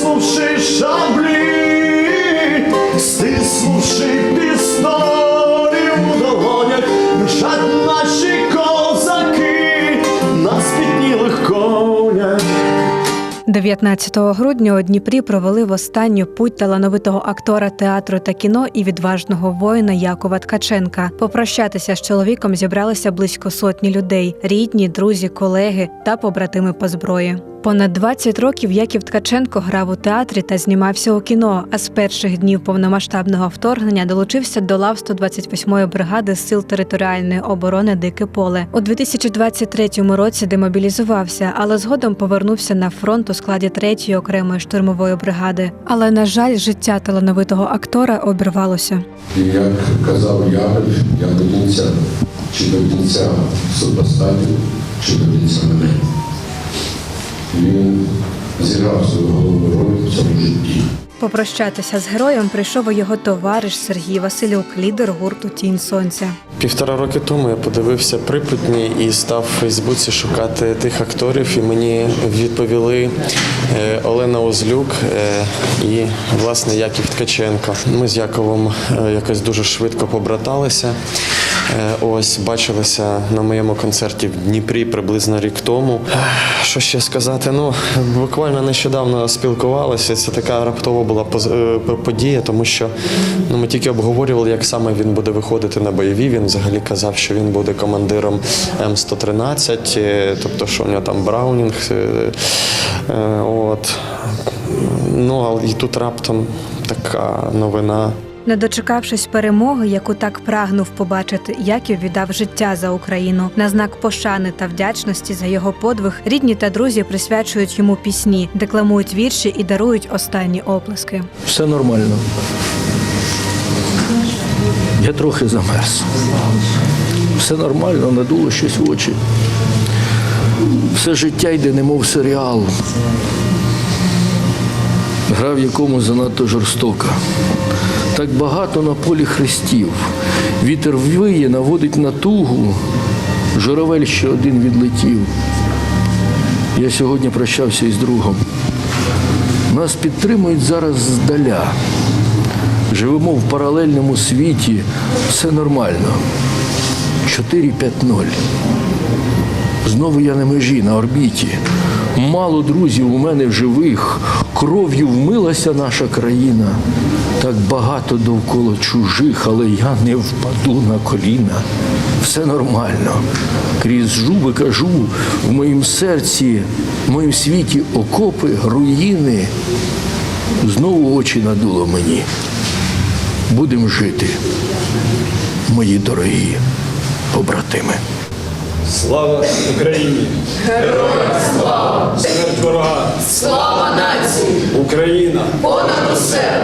стиснувши шаблі, стиснувши пістолі у долонях, мчать наші козаки на спітнілих конях. 19 грудня у Дніпрі провели в останню путь талановитого актора театру та кіно і відважного воїна Якова Ткаченка. Попрощатися з чоловіком зібралися близько сотні людей: рідні, друзі, колеги та побратими по зброї. Понад 20 років Яків Ткаченко грав у театрі та знімався у кіно. А з перших днів повномасштабного вторгнення долучився до лав 128-ї бригади сил територіальної оборони Дике поле. У 2023 році демобілізувався, але згодом повернувся на фронт у складі 3-ї окремої штурмової бригади. Але на жаль, життя талановитого актора обірвалося. Як казав Яковль, я до кінця, чи до кінця чи до мене. Він зіграв свою головну роль в цьому житті. Попрощатися з героєм прийшов і його товариш Сергій Василюк, лідер гурту Тінь Сонця. Півтора роки тому я подивився припутні і став в Фейсбуці шукати тих акторів, і мені відповіли е, Олена Озлюк е, і власне Яків Ткаченко. Ми з Яковом е, якось дуже швидко побраталися. Е, Ось бачилися на моєму концерті в Дніпрі приблизно рік тому. Що ще сказати? Ну буквально нещодавно спілкувалися. Це така раптова була е, подія, тому що ну, ми тільки обговорювали, як саме він буде виходити на бойові. Він взагалі казав, що він буде командиром М113, е, тобто, що у нього там Браунінг. е, е, От. Ну, і тут раптом така новина. Не дочекавшись перемоги, яку так прагнув побачити, Яків віддав життя за Україну. На знак пошани та вдячності за його подвиг рідні та друзі присвячують йому пісні, декламують вірші і дарують останні оплески. Все нормально. Я трохи замерз. Все нормально, надуло щось в очі. Все життя йде, немов серіал. Гра, в якому занадто жорстока. Так багато на полі хрестів. Вітер виє, наводить на тугу. Журавель ще один відлетів. Я сьогодні прощався із другом. Нас підтримують зараз здаля. Живемо в паралельному світі, все нормально. 4-5-0. Знову я на межі, на орбіті. Мало друзів у мене в живих, кров'ю вмилася наша країна. Так багато довкола чужих, але я не впаду на коліна. Все нормально. Крізь жуби кажу, в моїм серці, в моїм світі окопи, руїни. Знову очі надуло мені. Будемо жити, мої дорогі побратими. Слава Україні! Героям Україна! Понад усе!